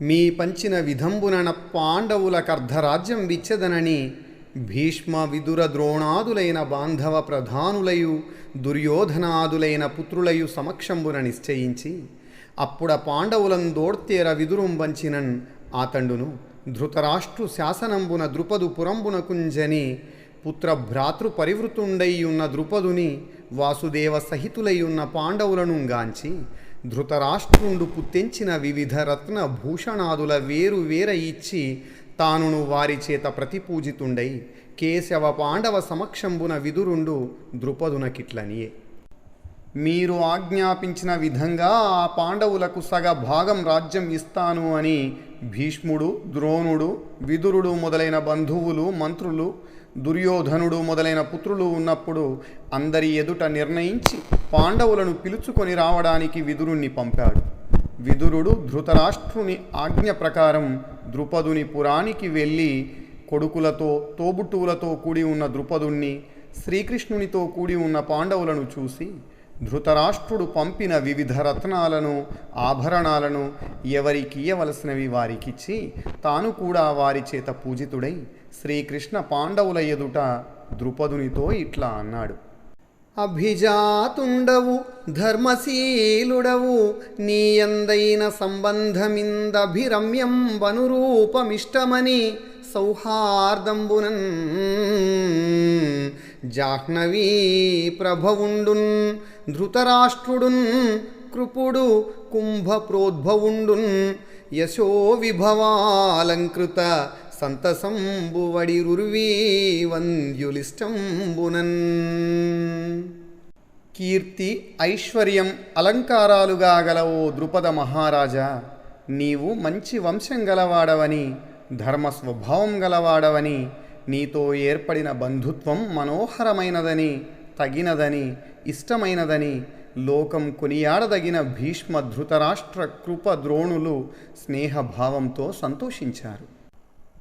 మీ పంచిన విధంబునన పాండవులకర్ధరాజ్యం విచ్చదనని భీష్మ విదుర ద్రోణాదులైన బాంధవ ప్రధానులయు దుర్యోధనాదులైన పుత్రులయు సమక్షంబున నిశ్చయించి అప్పుడ పాండవులను దోడ్తేర విదురుం వంచినన్ ఆతండును ధృతరాష్ట్రు శాసనంబున ద్రుపదు పురంబునకుంజని కుంజని పుత్ర ఉన్న ద్రుపదుని వాసుదేవ సహితులైయున్న పాండవులను గాంచి ధృతరాష్ట్రుండు పుత్తెంచిన వివిధ రత్న భూషణాదుల వేరు వేర ఇచ్చి తానును వారి చేత ప్రతిపూజితుండై కేశవ పాండవ సమక్షంబున విదురుండు ద్రుపదునకిట్లనియే. మీరు ఆజ్ఞాపించిన విధంగా ఆ పాండవులకు సగ భాగం రాజ్యం ఇస్తాను అని భీష్ముడు ద్రోణుడు విదురుడు మొదలైన బంధువులు మంత్రులు దుర్యోధనుడు మొదలైన పుత్రులు ఉన్నప్పుడు అందరి ఎదుట నిర్ణయించి పాండవులను పిలుచుకొని రావడానికి విదురుణ్ణి పంపాడు. విదురుడు ధృతరాష్ట్రుని ఆజ్ఞ ప్రకారం ద్రుపదుని పురానికి వెళ్ళి కొడుకులతో తోబుట్టువులతో కూడి ఉన్న ద్రుపదుణ్ణి శ్రీకృష్ణునితో కూడి ఉన్న పాండవులను చూసి ధృతరాష్ట్రుడు పంపిన వివిధ రత్నాలను ఆభరణాలను ఎవరికియ్యవలసినవి వారికిచ్చి తాను కూడా వారి చేత పూజితుడై శ్రీకృష్ణ పాండవుల ఎదుట ద్రుపదునితో ఇట్లా అన్నాడు. అభిజాతుండవు ధర్మశీలుడవు నీయందైన సంబంధమిందభిరమ్యం వనురూపమిష్టమని సౌహార్దంబునన్. జాహ్నవీ ప్రభవుండున్ ధృతరాష్ట్రుడున్ కృపుడు కుంభప్రోద్భవుండున్ యశో విభవాలంకృత సంతసంబువడిరుర్వీ వంద్యులిష్టంబునన్ కీర్తి ఐశ్వర్యం అలంకారాలుగా గల ఓ ద్రుపద మహారాజా నీవు మంచి వంశం గలవాడవని ధర్మ స్వభావం గలవాడవని నీతో ఏర్పడిన బంధుత్వం మనోహరమైనదని తగినదని ఇష్టమైనదని లోకం కొనియాడదగిన భీష్మ ధృతరాష్ట్ర కృప ద్రోణులు స్నేహభావంతో సంతోషించారు.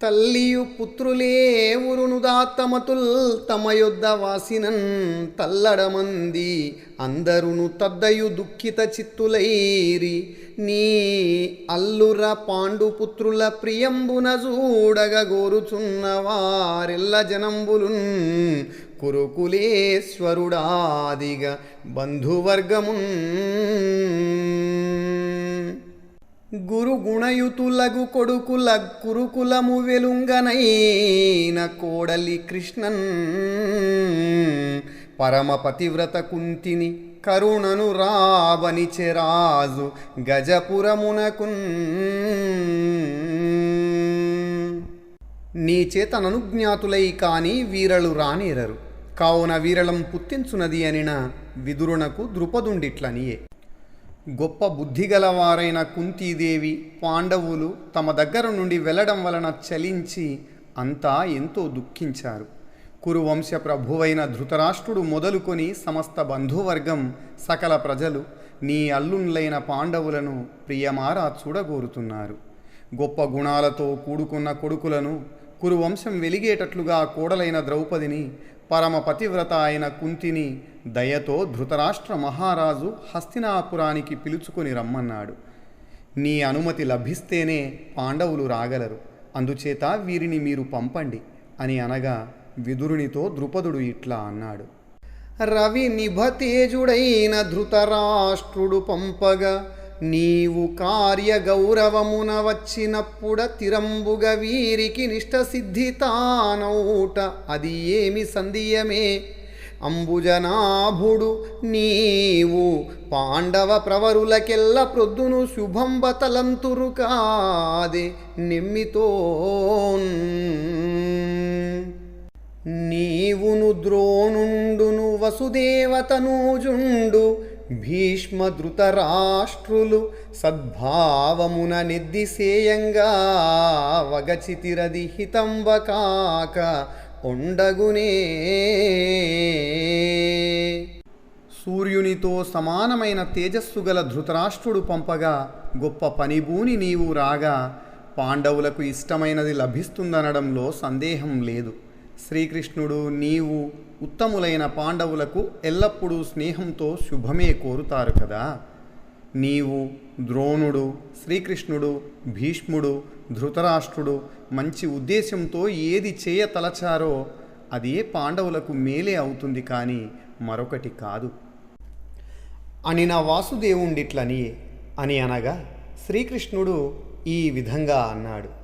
తల్లియు పుత్రులే ఉరునుదాత్తమతుల్ తమ యొద్ద వాసినన్ తల్లడమంది అందరును తద్దయు దుఃఖిత చిత్తులైరి. నీ అల్లుర పాండుపుత్రుల ప్రియంబున చూడగ గోరుచున్న వారెల్ల జనంబులున్ కురుకులేశ్వరుడాదిగ బంధువర్గమున్. గురు గుణయుతులగు కొడుకుల కురుకులము వెలుంగనైన కోడలి కృష్ణన్. పరమ పతివ్రత కుంతిని కరుణను రావని చెరాజు గజపురమునకున్. నీ చేతననుజ్ఞాతులై కాని వీరలు రానేరరు. కావున వీరలం పుత్తించునది అనిన విదురునకు ద్రుపదుండిట్లనియే. గొప్ప బుద్ధిగలవారైన కుంతీదేవి పాండవులు తమ దగ్గర నుండి వెళ్ళడం వలన చలించి అంతా ఎంతో దుఃఖించారు. కురువంశ ప్రభువైన ధృతరాష్ట్రుడు మొదలుకొని సమస్త బంధువర్గం సకల ప్రజలు నీ అల్లుండ్లైన పాండవులను ప్రియమారా చూడగోరుతున్నారు. గొప్ప గుణాలతో కూడుకున్న కొడుకులను కురువంశం వెలిగేటట్లుగా కోడలైన ద్రౌపదిని పరమ పతివ్రత అయిన కుంతిని దయతో ధృతరాష్ట్ర మహారాజు హస్తినాపురానికి పిలుచుకొని రమ్మన్నాడు. నీ అనుమతి లభిస్తేనే పాండవులు రాగలరు. అందుచేత వీరిని మీరు పంపండి అని అనగా విదురునితో ద్రుపదుడు ఇట్లా అన్నాడు. రవి నిభతేజుడైన ధృతరాష్ట్రుడు పంపగా నీవు కార్య గౌరవమున వచ్చినప్పుడ తిరంబుగ వీరికి నిష్ట సిద్ధి అది ఏమి సంధియమే? అంబుజనాభుడు నీవు పాండవ ప్రవరులకెల్ల ప్రొద్దును శుభంబతలంతురు కాదే నిమ్మితో నీవును ద్రోణుండును వసుదేవతనూజుండు భీష్మ ధృతరాష్ట్రులు సద్భావమున నిద్దిసేయంగా వగచితిరది హితంబ కాక ఉండగునే. సూర్యునితో సమానమైన తేజస్సు గల ధృతరాష్ట్రుడు పంపగా గొప్ప పనిభూని నీవు రాగా పాండవులకు ఇష్టమైనది లభిస్తుందనడంలో సందేహం లేదు. శ్రీకృష్ణుడు నీవు ఉత్తములైన పాండవులకు ఎల్లప్పుడూ స్నేహంతో శుభమే కోరుతారు కదా. నీవు ద్రోణుడు శ్రీకృష్ణుడు భీష్ముడు ధృతరాష్ట్రుడు మంచి ఉద్దేశంతో ఏది చేయతలచారో అదే పాండవులకు మేలే అవుతుంది కానీ మరొకటి కాదు. అని నా వాసుదేవుండిట్లని అని అనగా శ్రీకృష్ణుడు ఈ విధంగా అన్నాడు.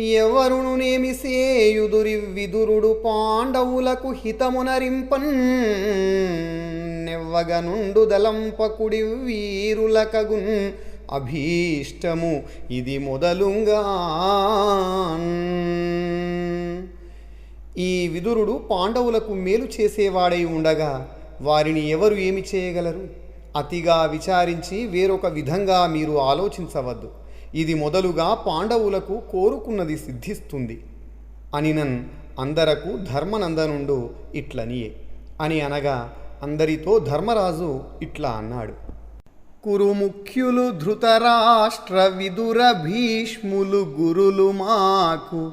ఎవరును నేమి సేయుదురి విదురుడు పాండవులకు హితమునరింపన్ నెవ్వగనుండు దలంపకుడి వీరులకగున్ అభీష్టము ఇది మొదలుగా ఈ విదురుడు పాండవులకు మేలు చేసేవాడై ఉండగా వారిని ఎవరు ఏమి చేయగలరు? అతిగా విచారించి వేరొక విధంగా మీరు ఆలోచించవద్దు. ఇది మొదలుగా పాండవులకు కోరుకున్నది సిద్ధిస్తుంది. అనినన్ అందరకు ధర్మనందనుండు ఇట్లనియే అని అనగా అందరితో ధర్మరాజు ఇట్లా అన్నాడు. కురుముఖ్యులు ధృతరాష్ట్ర విదుర భీష్ములు గురులు మాకు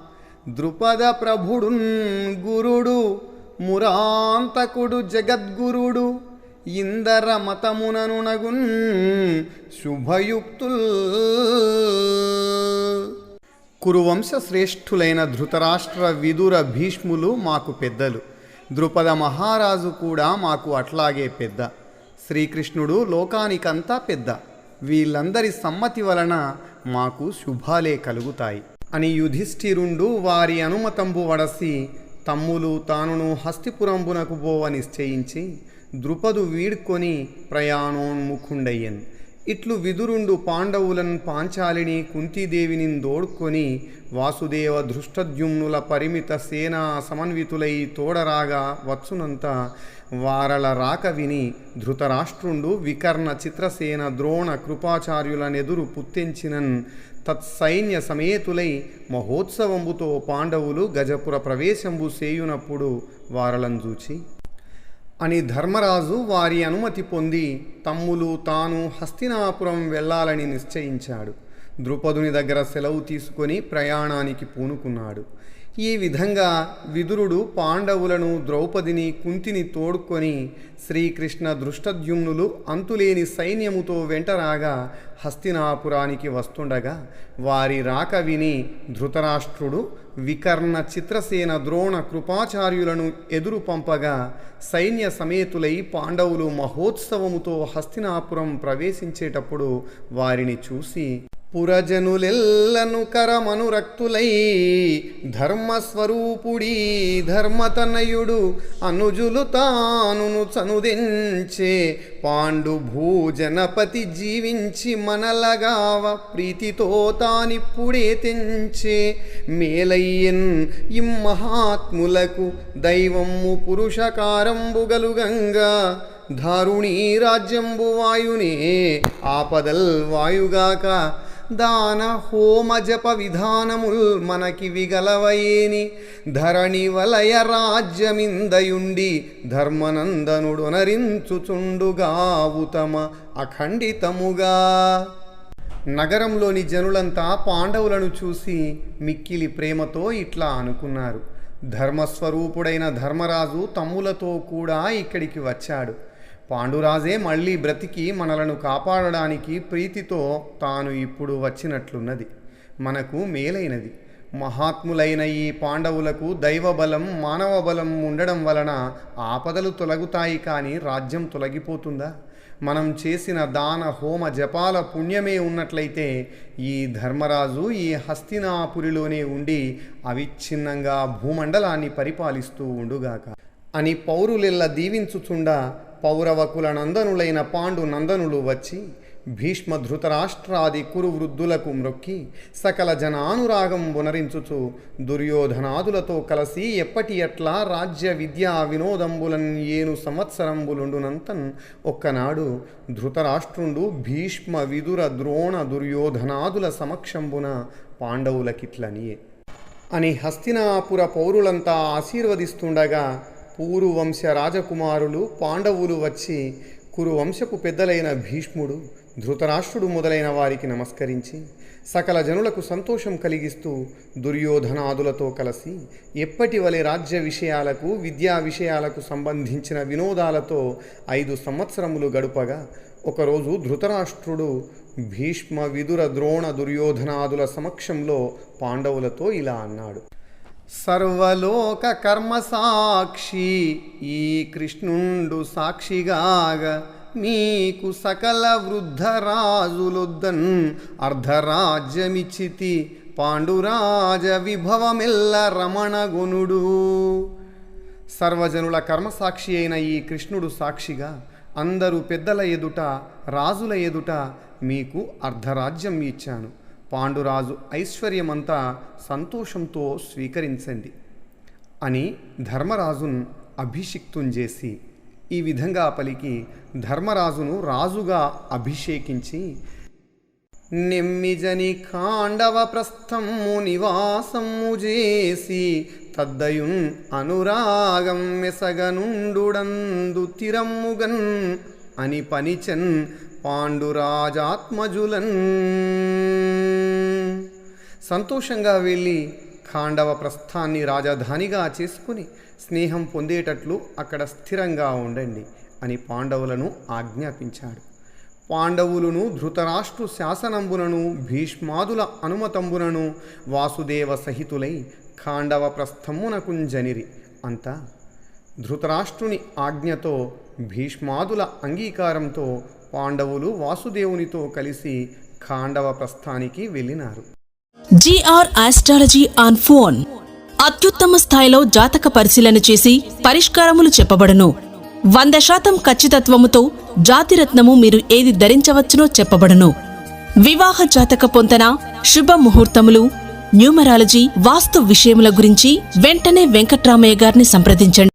ద్రుపద ప్రభుడున్ గురుడు మురాంతకుడు జగద్గురుడు ఇందర మతముననునగున్ శుభయుక్తుల్. కురువంశ శ్రేష్ఠులైన ధృతరాష్ట్ర విదుర భీష్ములు మాకు పెద్దలు. ద్రుపద మహారాజు కూడా మాకు అట్లాగే పెద్ద. శ్రీకృష్ణుడు లోకానికంతా పెద్ద. వీళ్ళందరి సమ్మతి వలన మాకు శుభాలే కలుగుతాయి. అని యుధిష్ఠిరుండు వారి అనుమతంబు వడసి తమ్ములు తానును హస్తిపురంబునకు పోవ నిశ్చయించి ద్రుపదు వీడ్కొని ప్రయాణోన్ముఖుండయ్యను. ఇట్లు విదురుండు పాండవులన్ పాంచాలిని కుంతీదేవిని దోడ్కొని వాసుదేవ దృష్టద్యుమ్నుల పరిమిత సేనా సమన్వితులై తోడరాగా వచ్చునంత వారల రాక విని ధృతరాష్ట్రుండు వికర్ణ చిత్రసేన ద్రోణ కృపాచార్యులనెదురు పుత్తెంచినన్ తత్సైన్య సమేతులై మహోత్సవంబుతో పాండవులు గజపుర ప్రవేశంబు సేయునప్పుడు వారలను చూచి అని ధర్మరాజు వారి అనుమతి పొంది తమ్ములు తాను హస్తినాపురం వెళ్ళాలని నిశ్చయించాడు. ద్రుపదుని దగ్గర సెలవు తీసుకొని ప్రయాణానికి పూనుకున్నాడు. ఈ విధంగా విదురుడు పాండవులను ద్రౌపదిని కుంతిని తోడుకొని శ్రీకృష్ణ దృష్టద్యుమ్నులు అంతులేని సైన్యముతో వెంటరాగా హస్తినాపురానికి వస్తుండగా వారి రాక విని ధృతరాష్ట్రుడు వికర్ణ చిత్రసేన ద్రోణ కృపాచార్యులను ఎదురు పంపగా సైన్య సమేతులై పాండవులు మహోత్సవముతో హస్తినాపురం ప్రవేశించేటప్పుడు వారిని చూసి పురజనులెల్లను కరమనురక్తులై ధర్మస్వరూపుడి ధర్మతనయుడు అనుజులు తానును చనుదెంచే పాండు భూజనపతి జీవించి మనలగావ ప్రీతితో తానిప్పుడే తెంచే మేలయ్యన్ ఇమ్మహాత్ములకు దైవము పురుషకారంబు గలుగంగా దారుణీ రాజ్యంబు వాయునే ఆపదల్ వాయుగాక దాన హోమ జప విధానముల్ మనకి విగలవయేని ధరణి వలయ రాజ్యమిందయుండి ధర్మనందనుడొనరించుచుండుగావుతమ అఖండితముగా. నగరంలోని జనులంతా పాండవులను చూసి మిక్కిలి ప్రేమతో ఇట్లా అనుకున్నారు. ధర్మస్వరూపుడైన ధర్మరాజు తమ్ములతో కూడా ఇక్కడికి వచ్చాడు. పాండురాజే మళ్ళీ బ్రతికి మనలను కాపాడడానికి ప్రీతితో తాను ఇప్పుడు వచ్చినట్లున్నది. మనకు మేలైనది. మహాత్ములైన ఈ పాండవులకు దైవబలం మానవ బలం ఉండడం వలన ఆపదలు తొలగుతాయి కానీ రాజ్యం తొలగిపోతుందా? మనం చేసిన దాన హోమ జపాల పుణ్యమే ఉన్నట్లయితే ఈ ధర్మరాజు ఈ హస్తినాపురిలోనే ఉండి అవిచ్ఛిన్నంగా భూమండలాన్ని పరిపాలిస్తూ ఉండుగాక. అని పౌరులెల్ల దీవించుచుండా పౌరవకుల నందనులైన పాండు నందనులు వచ్చి భీష్మ ధృతరాష్ట్రాది కురు వృద్ధులకు మ్రొక్కి సకల జనానురాగం ఉనరించుచు దుర్యోధనాదులతో కలిసి ఎప్పటి ఎట్లా రాజ్య విద్యా వినోదంబులన్ ఏను సంవత్సరంబులుండునంతన్ ఒక్కనాడు ధృతరాష్ట్రుండు భీష్మ విదుర ద్రోణ దుర్యోధనాదుల సమక్షంబున పాండవులకిట్లనియే. అని హస్తినాపుర పౌరులంతా ఆశీర్వదిస్తుండగా పూరువంశ రాజకుమారులు పాండవులు వచ్చి కురువంశపు పెద్దలైన భీష్ముడు ధృతరాష్ట్రుడు మొదలైన వారికి నమస్కరించి సకల జనులకు సంతోషం కలిగిస్తూ దుర్యోధనాదులతో కలిసి ఎప్పటి వలె రాజ్య విషయాలకు విద్యా విషయాలకు సంబంధించిన వినోదాలతో ఐదు సంవత్సరములు గడుపగా ఒకరోజు ధృతరాష్ట్రుడు భీష్మ విదుర ద్రోణ దుర్యోధనాదుల సమక్షంలో పాండవులతో ఇలా అన్నాడు. సర్వలోక కర్మ సాక్షి ఈ కృష్ణుండు సాక్షిగాగా మీకు సకల వృద్ధరాజులొద్దన్ అర్ధరాజ్యమిచ్చితి పాండురాజ విభవమిల్ల రమణగునుడు. సర్వజనుల కర్మసాక్షి అయిన ఈ కృష్ణుడు సాక్షిగా అందరూ పెద్దల ఎదుట రాజుల ఎదుట మీకు అర్ధరాజ్యం ఇచ్చాను. పాండురాజు ఐశ్వర్యమంతా సంతోషంతో స్వీకరించండి అని ధర్మరాజును అభిషిక్తం చేసి ఈ విధంగా పలికి ధర్మరాజును రాజుగా అభిషేకించి నెమ్మిజని కాండవ ప్రస్థము నివాసము చేసి తద్దయున్ అనురాగం మెసగనుండుడందు తిరమ్ముగన్ అని పనిచన్ పాండురాజాత్మజులన్. సంతోషంగా వెళ్ళి ఖాండవ ప్రస్థాన్ని రాజధానిగా చేసుకుని స్నేహం పొందేటట్లు అక్కడ స్థిరంగా ఉండండి అని పాండవులను ఆజ్ఞాపించాడు. పాండవులను ధృతరాష్ట్రు శాసనంబునను భీష్మాదుల అనుమతంబునను వాసుదేవ సహితులై ఖాండవ ప్రస్థమునకుంజనిరి అంతా. ధృతరాష్ట్రుని ఆజ్ఞతో భీష్మాదుల అంగీకారంతో పాండవులు వాసుదేవునితో కలిసి ఖాండవ ప్రస్థానికి వెళ్ళినారు. G R astrology on phone. అత్యుత్తమ స్థాయిలో జాతక పరిశీలన చేసి పరిష్కారములు చెప్పబడును. వంద శాతం ఖచ్చితత్వముతో జాతిరత్నము మీరు ఏది ధరించవచ్చునో చెప్పబడను. వివాహ జాతక పొంతన శుభ ముహూర్తములు న్యూమరాలజీ వాస్తు విషయముల గురించి వెంటనే వెంకట్రామయ్య గారిని సంప్రదించండి.